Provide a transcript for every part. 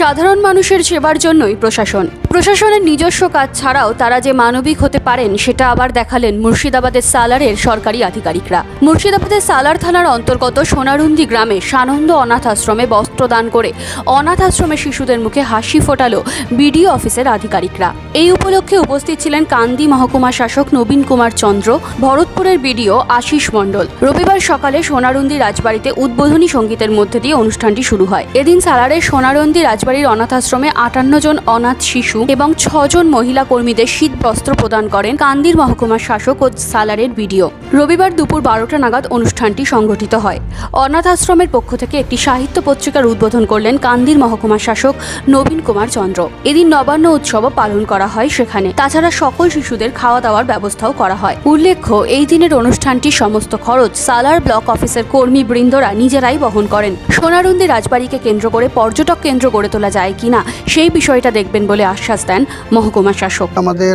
সাধারণ মানুষের সেবার জন্যই প্রশাসন। প্রশাসনের নিজস্ব কাজ ছাড়াও তারা যে মানবিক হতে পারেন, সেটা আবার দেখালেন মুর্শিদাবাদের সালারের সরকারি আধিকারিকরা। মুর্শিদাবাদের সালার থানার অন্তর্গত সোনারুন্দি গ্রামে সানন্দ অনাথ আশ্রমে বস্ত্রদান করে অনাথ আশ্রমের শিশুদের মুখে হাসি ফোটালো বিডিও অফিসের আধিকারিকরা। এই উপলক্ষে উপস্থিত ছিলেন কান্দি মহকুমা শাসক নবীন কুমার চন্দ্র, ভরতপুরের বিডিও আশিস মণ্ডল। রবিবার সকালে সোনারুন্দি রাজবাড়িতে উদ্বোধনী সঙ্গীতের মধ্যে দিয়ে অনুষ্ঠানটি শুরু হয়। এদিন সালারের সোনারন্দি রাজবাড়ির অনাথ আশ্রমে আটান্ন জন অনাথ শিশু এবং ছজন মহিলা কর্মীদের শীত বস্ত্র প্রদান করেন কান্দির মহকুমার শাসক ও সালারের ভিডিও রবিবার দুপুর বারোটা নাগাদ অনুষ্ঠানটি সংগঠিত হয়। অনাথ আশ্রমের পক্ষ থেকে একটি সাহিত্য পত্রিকার উদ্বোধন করলেন কান্দির মহকুমা শাসক নবীন কুমার চন্দ্র। এদিন নবান্ন উৎসবও পালন করা হয় সেখানে। তাছাড়া সকল শিশুদের খাওয়া দাওয়ার ব্যবস্থাও করা হয়। উল্লেখ্য, এই দিনের অনুষ্ঠানটির সমস্ত খরচ সালার ব্লক অফিসের কর্মী বৃন্দরা নিজেরাই বহন করেন। সোনারুন্দি রাজবাড়িকে কেন্দ্র করে পর্যটক কেন্দ্র গড়ে তোলা যায় কি না সেই বিষয়টা দেখবেন বলে আশ্বাস দেন মহকুমা শাসক। আমাদের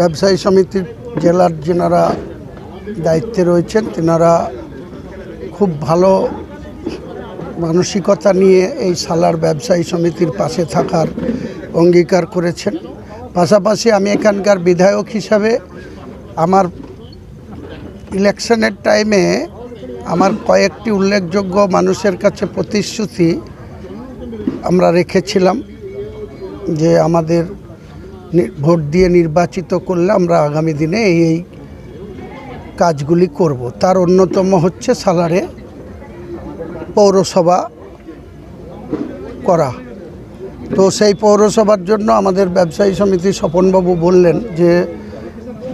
ব্যবসায়ী সমিতির জেলার যেনারা দায়িত্বে রয়েছেন, তেনারা খুব ভালো মানসিকতা নিয়ে এই সালার ব্যবসায়ী সমিতির পাশে থাকার অঙ্গীকার করেছেন। পাশাপাশি আমি এখানকার বিধায়ক হিসাবে আমার ইলেকশনের টাইমে আমার কয়েকটি উল্লেখযোগ্য মানুষের কাছে প্রতিশ্রুতি আমরা রেখেছিলাম যে আমাদের ভোট দিয়ে নির্বাচিত করলে আমরা আগামী দিনে এই এই কাজগুলি করব। তার অন্যতম হচ্ছে সালারে পৌরসভা করা। তো সেই পৌরসভার জন্য আমাদের ব্যবসায়ী সমিতি স্বপনবাবু বললেন যে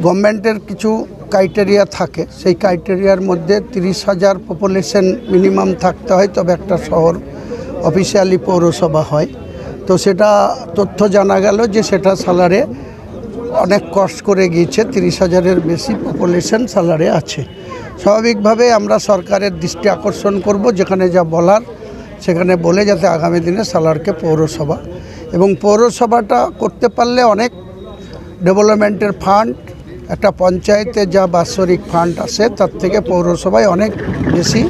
গভর্নমেন্টের কিছু ক্রাইটেরিয়া থাকে। সেই ক্রাইটেরিয়ার মধ্যে তিরিশ হাজার পপুলেশন মিনিমাম থাকতে হয়, তবে একটা শহর অফিসিয়ালি পৌরসভা হয়। তো সেটা তথ্য জানা গেল যে সেটা সালারে অনেক কষ্ট করে গিয়েছে, তিরিশ হাজারের বেশি পপুলেশন সালারে আছে। স্বাভাবিকভাবে আমরা সরকারের দৃষ্টি আকর্ষণ করব, যেখানে যা বলার সেখানে বলে যাতে আগামী দিনে সালারকে পৌরসভা এবং পৌরসভাটা করতে পারলে অনেক ডেভেলপমেন্টের ফান্ড, একটা পঞ্চায়েতে যা বাৎসরিক ফান্ড আসে, তার থেকে পৌরসভায় অনেক বেশি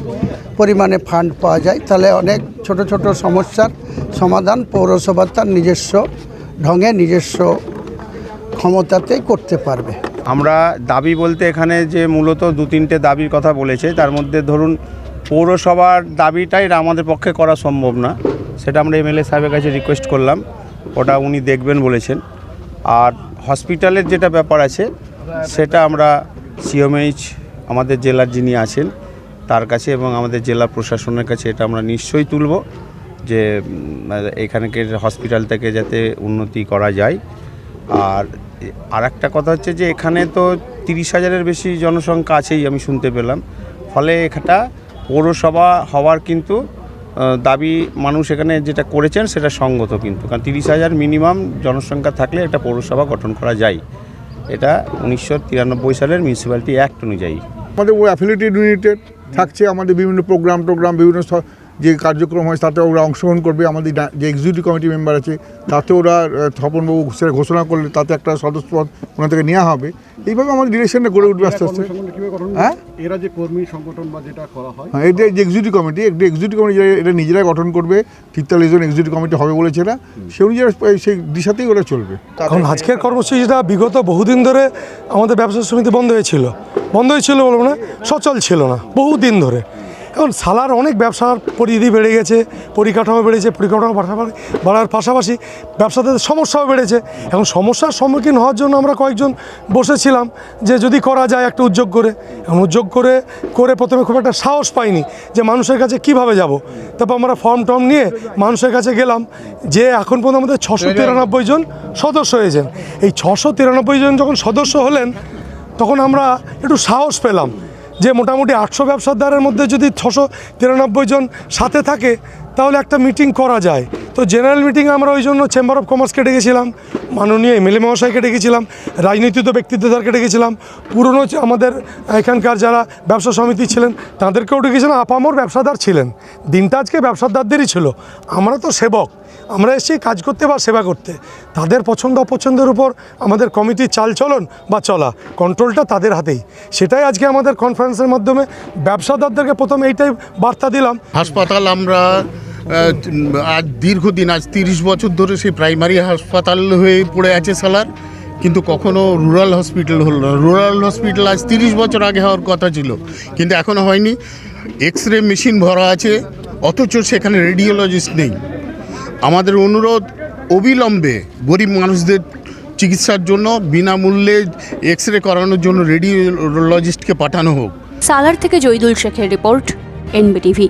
পরিমাণে ফান্ড পাওয়া যায়, তাহলে অনেক ছোট ছোট সমস্যার সমাধান পৌরসভা তার নিজস্ব ঢঙে, নিজস্ব ক্ষমতাতেই করতে পারবে। আমরা দাবি বলতে এখানে যে মূলত দু তিনটে দাবির কথা বলেছে, তার মধ্যে ধরুন পৌরসভার দাবিটাই আমাদের পক্ষে করা সম্ভব না, সেটা আমরা এমএলএ সাহেবের কাছে রিকোয়েস্ট করলাম, ওটা উনি দেখবেন বলেছেন। আর হসপিটালের যেটা ব্যাপার আছে, সেটা আমরা সিএমএইচ আমাদের জেলার যিনি আছেন তার কাছে এবং আমাদের জেলা প্রশাসনের কাছে এটা আমরা নিশ্চয়ই তুলব যে এখানকার হসপিটাল থেকে যাতে উন্নতি করা যায়। আর আর একটা কথা হচ্ছে যে, এখানে তো তিরিশ হাজারের বেশি জনসংখ্যা আছেই আমি শুনতে পেলাম। ফলে এটা পৌরসভা হওয়ার কিন্তু দাবি মানুষ এখানে যেটা করেছেন সেটা সঙ্গত কিন্তু। কারণ তিরিশ হাজার মিনিমাম জনসংখ্যা থাকলে একটা পৌরসভা গঠন করা যায়। এটা উনিশশো তিরানব্বই সালের মিউনিসিপ্যালিটি অ্যাক্ট অনুযায়ী। আমাদের ও অ্যাফিলিয়েটেড ইউনিটেড থাকছে আমাদের বিভিন্ন প্রোগ্রাম টোগ্রাম বিভিন্ন যে কার্যক্রম হয় তাতে ওরা অংশগ্রহণ করবে। আমাদের যে এক্সিকিউটিভ কমিটি মেম্বার আছে তাতে ওরা আহ, স্বপনবাবু সেটা ঘোষণা করলে তাতে একটা সদস্য পদ ওনার থেকে নেওয়া হবে। এইভাবে আমাদের রিলেশনটা গড়ে উঠবে আস্তে আস্তে। হ্যাঁ? এরা যে কর্মী সংগঠন বা যেটা করা হয় হ্যাঁ এটা যে এক্সিকিউটিভ কমিটি একটা এক্সিকিউটিভ কমিটি এটা নিজেরাই গঠন করবে। তেতাল্লিশ জন এক্সিকিউটিভ কমিটি হবে বলেছে না সে অনুযায়ী সেই দিশাতেই ওরা চলবে। এখন আজকের কর্মসূচিটা বিগত বহুদিন ধরে আমাদের ব্যবসা সমিতি বন্ধ হয়েছিল। বন্ধ হয়েছিল বলব না সচল ছিল না বহুদিন ধরে। এখন সালার অনেক ব্যবসার পরিধি বেড়ে গেছে, পরিকাঠামো বেড়েছে, পরিকাঠামো বাড়ার পাশাপাশি ব্যবসাতে সমস্যাও বেড়েছে। এখন সমস্যার সম্মুখীন হওয়ার জন্য আমরা কয়েকজন বসেছিলাম যে যদি করা যায় একটা উদ্যোগ করে। এখন উদ্যোগ করে করে প্রথমে খুব একটা সাহস পাইনি যে মানুষের কাছে কীভাবে যাব। তারপর আমরা ফর্ম টর্ম নিয়ে মানুষের কাছে গেলাম যে এখন পর্যন্ত আমাদের ছশো তিরানব্বই জন সদস্য হয়েছেন। এই ছশো তিরানব্বই জন যখন সদস্য হলেন, তখন আমরা একটু সাহস পেলাম। যে মোটামুটি আটশো ব্যবসাদারের মধ্যে যদি ছশো তিরানব্বই জন সাথে থাকে, তাহলে একটা মিটিং করা যায়। তো জেনারেল মিটিং আমরা ওই জন্য চেম্বার অফ কমার্সকে ডেকেছিলাম মাননীয় এমএলএ মহাশয়কে ডেকেছিলাম রাজনীতিত ব্যক্তিত্বদেরকে ডেকেছিলাম পুরনো আমাদের এখানকার যারা ব্যবসা সমিতি ছিলেন, তাদেরকেও ডেকেছিলাম আপামর ব্যবসাদার ছিলেন। দিনটা আজকে ব্যবসাদারদেরই ছিল। আমরা তো সেবক। আমরা এসেছি কাজ করতে বা সেবা করতে, তাদের পছন্দ অপছন্দের উপর আমাদের কমিটির চালচলন বা চলা কন্ট্রোলটা তাদের হাতেই। সেটাই আজকে আমাদের কনফারেন্সের মাধ্যমে ব্যবসাদারদেরকে প্রথমে এইটাই বার্তা দিলাম। হাসপাতাল আমরা আজ দীর্ঘদিন, আজ তিরিশ বছর ধরে সেই প্রাইমারি হাসপাতাল হয়ে পড়ে আছে সালার, কিন্তু কখনো রুরাল হসপিটাল হলো না। রুরাল হসপিটাল আজ তিরিশ বছর আগে হওয়ার কথা ছিল, কিন্তু এখনও হয়নি। এক্স রে মেশিন ভরা আছে, অথচ সেখানে রেডিওলজিস্ট নেই। আমাদের অনুরোধ অবিলম্বে গরিব মানুষদের চিকিৎসার জন্য বিনামূল্যে এক্স রে করানোর জন্য রেডিওলজিস্টকে পাঠানো হোক। সালার থেকে জয়দুল শেখের রিপোর্ট, এনবিটিভি।